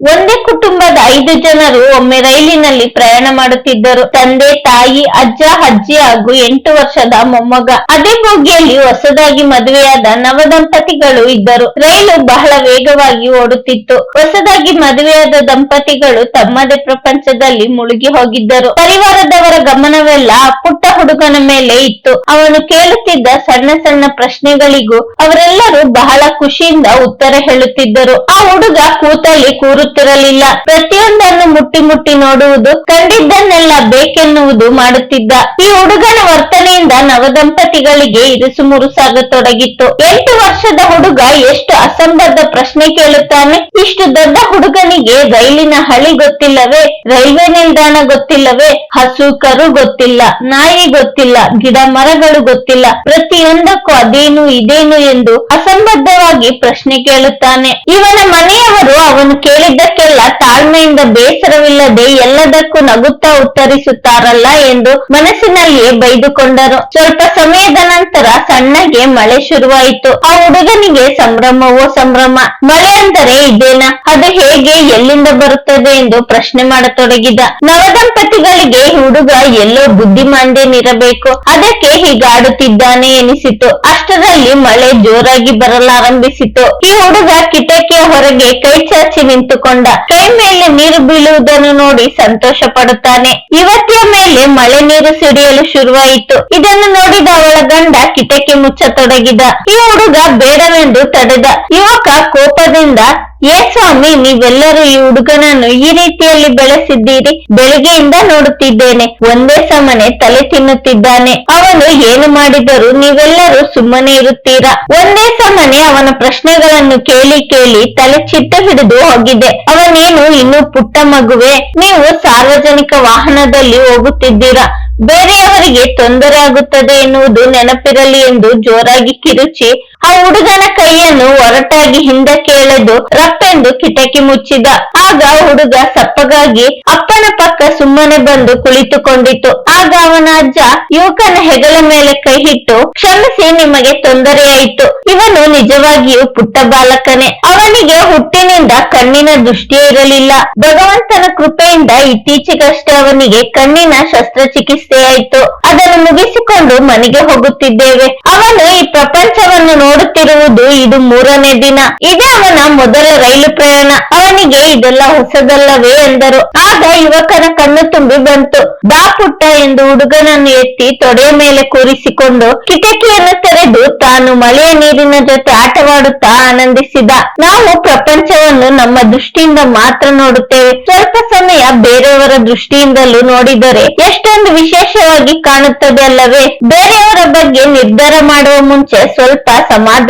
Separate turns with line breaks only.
ಒಂದೇ ಕುಟುಂಬದ ಐದು ಜನರು ಒಮ್ಮೆ ರೈಲಿನಲ್ಲಿ ಪ್ರಯಾಣ ಮಾಡುತ್ತಿದ್ದರು. ತಂದೆ, ತಾಯಿ, ಅಜ್ಜ, ಅಜ್ಜಿ ಹಾಗೂ ಎಂಟು ವರ್ಷದ ಮೊಮ್ಮಗ. ಅದೇ ಬೋಗಿಯಲ್ಲಿ ಹೊಸದಾಗಿ ಮದುವೆಯಾದ ನವದಂಪತಿಗಳು ಇದ್ದರು. ರೈಲು ಬಹಳ ವೇಗವಾಗಿ ಓಡುತ್ತಿತ್ತು. ಹೊಸದಾಗಿ ಮದುವೆಯಾದ ದಂಪತಿಗಳು ತಮ್ಮದೇ ಪ್ರಪಂಚದಲ್ಲಿ ಮುಳುಗಿ ಹೋಗಿದ್ದರು. ಪರಿವಾರದವರ ಗಮನವೆಲ್ಲ ಪುಟ್ಟ ಹುಡುಗನ ಮೇಲೆ ಇತ್ತು. ಅವನು ಕೇಳುತ್ತಿದ್ದ ಸಣ್ಣ ಸಣ್ಣ ಪ್ರಶ್ನೆಗಳಿಗೂ ಅವರೆಲ್ಲರೂ ಬಹಳ ಖುಷಿಯಿಂದ ಉತ್ತರ ಹೇಳುತ್ತಿದ್ದರು. ಆ ಹುಡುಗ ಕೂತಲ್ಲಿ ಕೂರುತ್ತಿರಲಿಲ್ಲ ಪ್ರತಿಯೊಂದನ್ನು ಮುಟ್ಟಿ ಮುಟ್ಟಿ ನೋಡುವುದು, ಕಂಡಿದ್ದನ್ನೆಲ್ಲ ಬೇಕೆನ್ನುವುದು ಮಾಡುತ್ತಿದ್ದ. ಈ ಹುಡುಗನ ವರ್ತನೆಯಿಂದ ನವದಂಪತಿಗಳಿಗೆ ಇರುಸು ಮುರುಸಾಗತೊಡಗಿತ್ತು ಎಂಟು ವರ್ಷದ ಹುಡುಗ ಎಷ್ಟು ಅಸಂಬದ್ಧ ಪ್ರಶ್ನೆ ಕೇಳುತ್ತಾನೆ? ಇಷ್ಟು ದೊಡ್ಡ ಹುಡುಗನಿಗೆ ರೈಲಿನ ಹಳಿ ಗೊತ್ತಿಲ್ಲವೇ? ರೈಲ್ವೆ ನಿಲ್ದಾಣ ಗೊತ್ತಿಲ್ಲವೇ? ಹಸು, ಕರು ಗೊತ್ತಿಲ್ಲ. ನಾಯಿ ಗೊತ್ತಿಲ್ಲ. ಗಿಡ, ಮರಗಳು ಗೊತ್ತಿಲ್ಲ. ಪ್ರತಿಯೊಂದಕ್ಕೂ ಅದೇನು, ಇದೇನು ಎಂದು ಅಸಂಬದ್ಧವಾಗಿ ಪ್ರಶ್ನೆ ಕೇಳುತ್ತಾನೆ. ಇವನ ಮನೆಯವರು ಅವನು ಕೇಳಿದ್ದಕ್ಕೆಲ್ಲ ತಾಳ್ಮೆಯಿಂದ ಬೇಸರವಿಲ್ಲದೆ ಎಲ್ಲದಕ್ಕೂ ನಗುತ್ತಾ ಉತ್ತರಿಸುತ್ತಾರಲ್ಲ ಎಂದು ಮನಸ್ಸಿನಲ್ಲಿಯೇ ಬೈದುಕೊಂಡರು. ಸ್ವಲ್ಪ ಸಮಯದ ನಂತರ ಸಣ್ಣಗೆ ಮಳೆ ಶುರುವಾಯಿತು. ಆ ಹುಡುಗನಿಗೆ ಸಂಭ್ರಮವೋ ಸಂಭ್ರಮ? ಮಳೆ ಅಂದರೆ ಇದೇನಾ? ಅದು ಹೇಗೆ, ಎಲ್ಲಿಂದ ಬರುತ್ತದೆ ಎಂದು ಪ್ರಶ್ನೆ ಮಾಡತೊಡಗಿದ. ನವದಂಪತಿಗಳಿಗೆ ಹುಡುಗ ಎಲ್ಲೋ ಬುದ್ಧಿಮಾಂದ್ಯನಿರಬೇಕು. ಅದಕ್ಕೆ ಹೀಗಾಡುತ್ತಿದ್ದಾನೆ ಎನಿಸಿತು. ಅಷ್ಟರಲ್ಲಿ ಮಳೆ ಜೋರಾಗಿ ಬರಲಾರಂಭಿಸಿತು. ಈ ಹುಡುಗ ಕಿಟಕಿಯ ಹೊರಗೆ ಕೈ ಚಾಚಿ ನಿಂತುಕೊಂಡ ಕೈ ಮೇಲೆ ನೀರು ಬೀಳುವುದನ್ನು ನೋಡಿ ಸಂತೋಷ ಪಡುತ್ತಾನೆ. ಯುವತಿಯ ಮೇಲೆ ಮಳೆ ನೀರು ಸಿಡಿಯಲು ಶುರುವಾಯಿತು. ಇದನ್ನು ನೋಡಿದ ಅವಳ ಗಂಡ ಕಿಟಕಿ ಮುಚ್ಚತೊಡಗಿದ. ಈ ಹುಡುಗ ಬೇಡವೆಂದು ತಡೆದ. ಯುವಕ ಕೋಪದಿಂದ, ಏ ಸ್ವಾಮಿ, ನೀವೆಲ್ಲರೂ ಈ ಹುಡುಗನನ್ನು ಈ ರೀತಿಯಲ್ಲಿ ಬೆಳೆಸಿದ್ದೀರಿ? ಬೆಳಿಗ್ಗೆಯಿಂದ ನೋಡುತ್ತಿದ್ದೇನೆ. ಒಂದೇ ಸಮನೆ ತಲೆ ತಿನ್ನುತ್ತಿದ್ದಾನೆ. ಅವನು ಏನು ಮಾಡಿದರೂ ನೀವೆಲ್ಲರೂ ಸುಮ್ಮನೆ ಇರುತ್ತೀರಾ? ಒಂದೇ ಸಮನೆ ಅವನ ಪ್ರಶ್ನೆಗಳನ್ನು ಕೇಳಿ ಕೇಳಿ ತಲೆ ಚಿತ್ತ ಹಿಡಿದು ಹೋಗಿದೆ. ಅವನೇನು ಇನ್ನು ಪುಟ್ಟ ಮಗುವೆ? ನೀವು ಸಾರ್ವಜನಿಕ ವಾಹನದಲ್ಲಿ ಹೋಗುತ್ತಿದ್ದೀರಾ? ಬೇರೆಯವರಿಗೆ ತೊಂದರೆ ಆಗುತ್ತದೆ ಎನ್ನುವುದು ನೆನಪಿರಲಿ ಎಂದು ಜೋರಾಗಿ ಕಿರುಚಿ, ಆ ಹುಡುಗನ ಕೈಯನ್ನು ಒರಟಾಗಿ ಹಿಂದಕ್ಕೆ ಎಳೆದು ರಪ್ಪೆಂದು ಕಿಟಕಿ ಮುಚ್ಚಿದ. ಆಗ ಹುಡುಗ ಸಪ್ಪಗಾಗಿ ಅಪ್ಪನ ಪಕ್ಕ ಸುಮ್ಮನೆ ಬಂದು ಕುಳಿತುಕೊಂಡಿತು. ಆಗ ಅವನ ಅಜ್ಜ ಯುವಕನ ಹೆಗಲ ಮೇಲೆ ಕೈ ಇಟ್ಟು, ಕ್ಷಮಿಸಿ, ನಿಮಗೆ ತೊಂದರೆಯಾಯಿತು ಇವನು ನಿಜವಾಗಿಯೂ ಪುಟ್ಟ ಬಾಲಕನೇ. ಅವನಿಗೆ ಹುಟ್ಟಿನಿಂದ ಕಣ್ಣಿನ ದೃಷ್ಟಿಯೇ ಇರಲಿಲ್ಲ. ಭಗವಂತನ ಕೃಪೆಯಿಂದ ಇತ್ತೀಚೆಗಷ್ಟೇ ಅವನಿಗೆ ಕಣ್ಣಿನ ಶಸ್ತ್ರಚಿಕಿತ್ಸೆ ಆಯಿತು. ಅದನ್ನು ಮುಗಿಸಿಕೊಂಡು ಮನೆಗೆ ಹೋಗುತ್ತಿದ್ದೇವೆ. ಅವನು ಈ ಪ್ರಪಂಚವನ್ನು ನೋಡುತ್ತಿರುವುದು ಇದು ಮೂರನೇ ದಿನ. ಇದೇ ಅವನ ಮೊದಲ ರೈಲು ಪ್ರಯಾಣ. ಅವನಿಗೆ ಇದೆಲ್ಲ ಹೊಸದಲ್ಲವೇ ಎಂದರು. ಆಗ ಯುವಕನ ಕಣ್ಣು ತುಂಬಿ ಬಂತು. ಬಾ ಪುಟ್ಟ ಎಂದು ಹುಡುಗನನ್ನು ಎತ್ತಿ ತೊಡೆಯ ಮೇಲೆ ಕೂರಿಸಿಕೊಂಡು ಕಿಟಕಿಯನ್ನು ತೆರೆದು ತಾನು ಮಳೆಯ ನೀರಿನ ಜೊತೆ ಆಟವಾಡುತ್ತಾ ಆನಂದಿಸಿದ. ನಾವು ಪ್ರಪಂಚವನ್ನು ನಮ್ಮ ದೃಷ್ಟಿಯಿಂದ ಮಾತ್ರ ನೋಡುತ್ತೇವೆ. ಸ್ವಲ್ಪ ಸಮಯ ಬೇರೆಯವರ ದೃಷ್ಟಿಯಿಂದಲೂ ನೋಡಿದರೆ ಎಷ್ಟೊಂದು ವಿಶೇಷವಾಗಿ ಕಾಣುತ್ತದೆ ಅಲ್ಲವೇ? ಬೇರೆಯವರ ಬಗ್ಗೆ ನಿರ್ಧಾರ ಮಾಡುವ ಮುಂಚೆ ಸ್ವಲ್ಪ